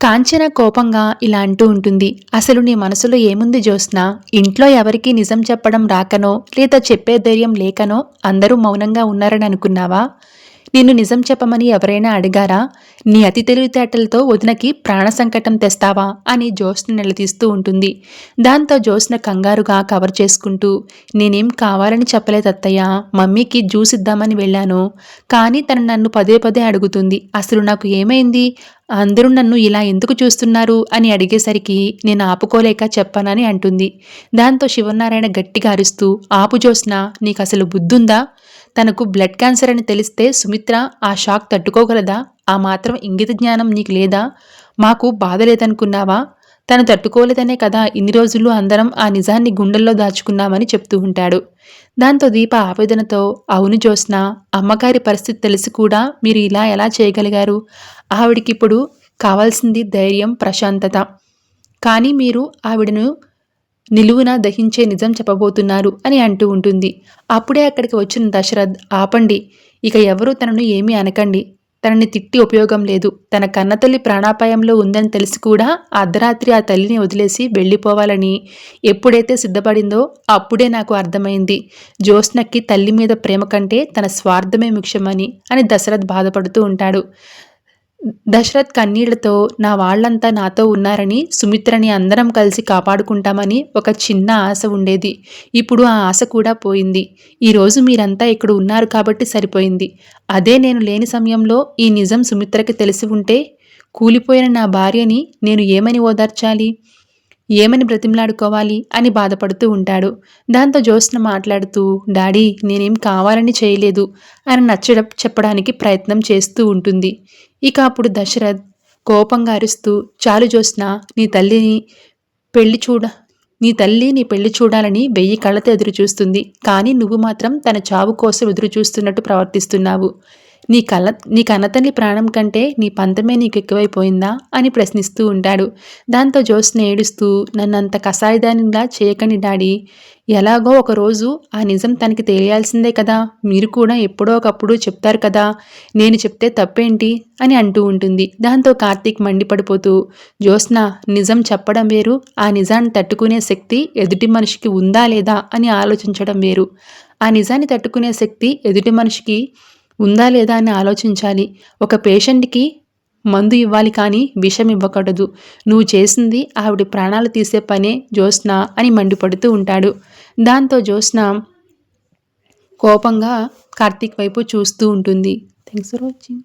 కాంచన కోపంగా ఇలా అంటూ ఉంటుంది. అసలు నీ మనసులో ఏముంది జోస్నా ఇంట్లో ఎవరికీ నిజం చెప్పడం రాకనో లేదా చెప్పే ధైర్యం లేకనో అందరూ మౌనంగా ఉన్నారని అనుకున్నావా? నిన్ను నిజం చెప్పమని ఎవరైనా అడిగారా? నీ అతి తెలివితేటలతో వదినకి ప్రాణ సంకటం తెస్తావా? అని జ్యోత్స్న నిలదీస్తూ ఉంటుంది. దాంతో జ్యోత్స్న కంగారుగా కవర్ చేసుకుంటూ నేనేం కావాలని చెప్పలేదు అత్తయ్య. మమ్మీకి జ్యూస్ ఇద్దామని వెళ్ళాను. కానీ తను నన్ను పదే పదే అడుగుతుంది. అసలు నాకు ఏమైంది? అందరూ నన్ను ఇలా ఎందుకు చూస్తున్నారు అని అడిగేసరికి నేను ఆపుకోలేక చెప్పానని అంటుంది. దాంతో శివనారాయణ గట్టిగా అరుస్తూ ఆపు జోస్న నీకు అసలు బుద్ధుందా? తనకు బ్లడ్ క్యాన్సర్ అని తెలిస్తే సుమిత్ర ఆ షాక్ తట్టుకోగలదా? ఆ మాత్రం ఇంగిత జ్ఞానం నీకు లేదా? మాకు బాధ లేదనుకున్నావా? తను తట్టుకోలేదనే కదా ఇన్ని రోజులు అందరం ఆ నిజాన్ని గుండెల్లో దాచుకున్నామని చెప్తూ ఉంటాడు. దాంతో దీప ఆవేదనతో అవును జోస్న అమ్మగారి పరిస్థితి తెలిసి కూడా మీరు ఇలా ఎలా చేయగలిగారు? ఆవిడికిప్పుడు కావాల్సింది ధైర్యం ప్రశాంతత. కానీ మీరు ఆవిడను నిలువున దహించే నిజం చెప్పబోతున్నారు అని అంటూ ఉంటుంది. అప్పుడే అక్కడికి వచ్చిన దశరథ్ ఆపండి ఇక ఎవరూ తనను ఏమీ అనకండి. తనని తిట్టి ఉపయోగం లేదు. తన కన్నతల్లి ప్రాణాపాయంలో ఉందని తెలిసి కూడా అర్ధరాత్రి ఆ తల్లిని వదిలేసి వెళ్ళిపోవాలని ఎప్పుడైతే సిద్ధపడిందో అప్పుడే నాకు అర్థమైంది. జ్యోత్స్నకి తల్లి మీద ప్రేమ కంటే తన స్వార్థమే ముఖ్యమని అని దశరథ్ బాధపడుతూ ఉంటాడు. దశరథ్ కన్నీళ్ళతో నా వాళ్ళంతా నాతో ఉన్నారని సుమిత్రని అందరం కలిసి కాపాడుకుంటామని ఒక చిన్న ఆశ ఉండేది. ఇప్పుడు ఆ ఆశ కూడా పోయింది. ఈరోజు మీరంతా ఇక్కడ ఉన్నారు కాబట్టి సరిపోయింది. అదే నేను లేని సమయంలో ఈ నిజం సుమిత్రకి తెలిసి ఉంటే కూలిపోయిన నా భార్యని నేను ఏమని ఓదార్చాలి? ఏమని బ్రతిమలాడుకోవాలి? అని బాధపడుతూ ఉంటాడు. దాంతో జ్యోత్స్న మాట్లాడుతూ డాడీ నేనేం కావాలని చేయలేదు అని నచ్చ చెప్పడానికి ప్రయత్నం చేస్తూ ఉంటుంది. ఇక అప్పుడు దశరథ్ కోపంగా అరుస్తూ చాలు జోస్న నీ తల్లిని పెళ్ళి చూడ నీ తల్లి నీ పెళ్ళి చూడాలని వెయ్యి కళ్ళతో ఎదురుచూస్తుంది. కానీ నువ్వు మాత్రం తన చావు కోసం ఎదురుచూస్తున్నట్టు ప్రవర్తిస్తున్నావు. నీ కళ్ళ నీ కన్నతల్లి ప్రాణం కంటే నీ పంతమే నీకు ఎక్కువైపోయిందా? అని ప్రశ్నిస్తూ ఉంటాడు. దాంతో జోస్ని ఏడుస్తూ నన్నంత కసాయిదానిలా చేయకని డాడీ. ఎలాగో ఒకరోజు ఆ నిజం తనకి తెలియాల్సిందే కదా. మీరు కూడా ఎప్పుడో ఒకప్పుడు చెప్తారు కదా. నేను చెప్తే తప్పేంటి? అని అంటూ ఉంటుంది. దాంతో కార్తీక్ మండిపడిపోతూ జ్యోత్స్న నిజం చెప్పడం వేరు. ఆ నిజాన్ని తట్టుకునే శక్తి ఎదుటి మనిషికి ఉందా లేదా అని ఆలోచించడం వేరు. ఆ నిజాన్ని తట్టుకునే శక్తి ఎదుటి మనిషికి ఉందా లేదా అని ఆలోచించాలి. ఒక పేషెంట్కి మందు ఇవ్వాలి కానీ విషం ఇవ్వకూడదు. నువ్వు చేసింది ఆవిడ ప్రాణాలు తీసే పనే జ్యోత్స్న అని మండిపడుతూ ఉంటాడు. దాంతో జ్యోత్స్న కోపంగా కార్తీక్ వైపు చూస్తూ ఉంటుంది. Thanks for watching